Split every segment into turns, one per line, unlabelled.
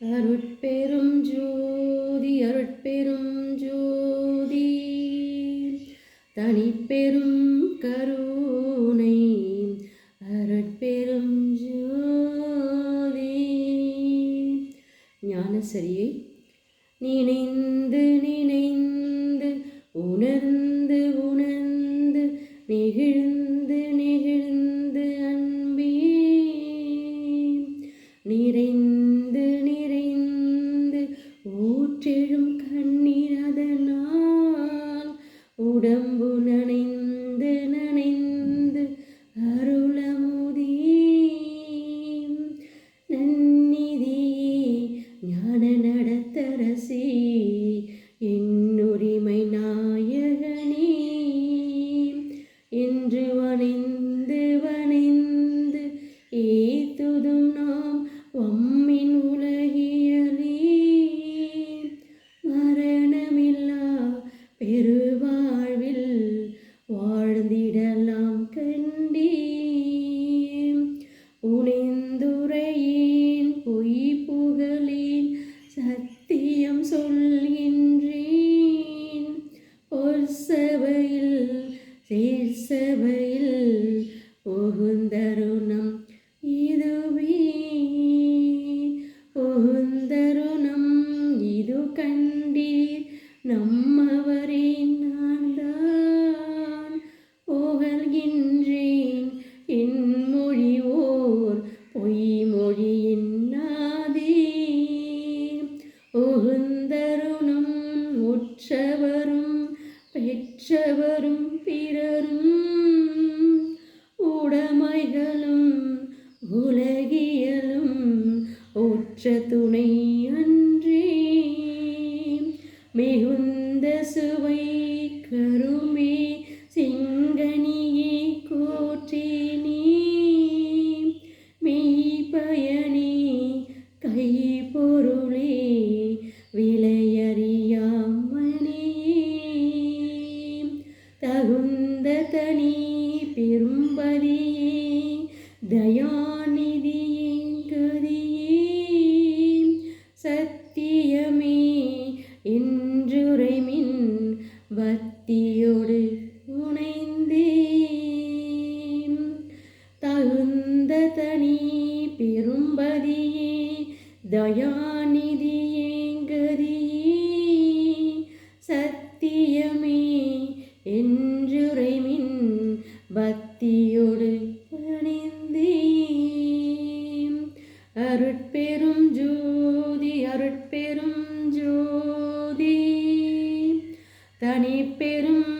அருட்பெரும் ஜோதி அருட்பெரும் ஜோதி. தனிப்பெரும் கருணை அருட்பெரும் ஜோதி. ஞானசரியை நினைந்து நினைந்து உணர்ந்து உணர்ந்து நெகிழ்ந்து நெகிழ்ந்து அன்பே. நிறைந்து சபையில் சேர்சபையில் புகுந்தருணம் இதுவே. புகுந்தருணம் இது கண்டீர் நம் பிறரும் உடமைகளும் உலகியலும் ஒற்ற துணை அன்றே. மிகுந்த சுவை கருமே சிங்கனி நீ பெரும்பதியே தயாநிதியே கதியே. சத்தியமே என்றுரைமின் பக்தியோடு உணைந்தே தகுந்த தனி பெரும்பதியே தயா பக்தியோடு பணிந்தே அருட்பெரும் ஜோதி அருட்பெரும் ஜோதி தனிப்பெரும்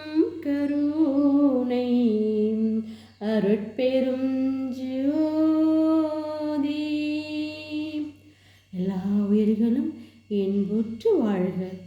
கருணை அருட்பெரும் ஜோதி. எல்லா உயிர்களும் என்புற்று வாழ்க.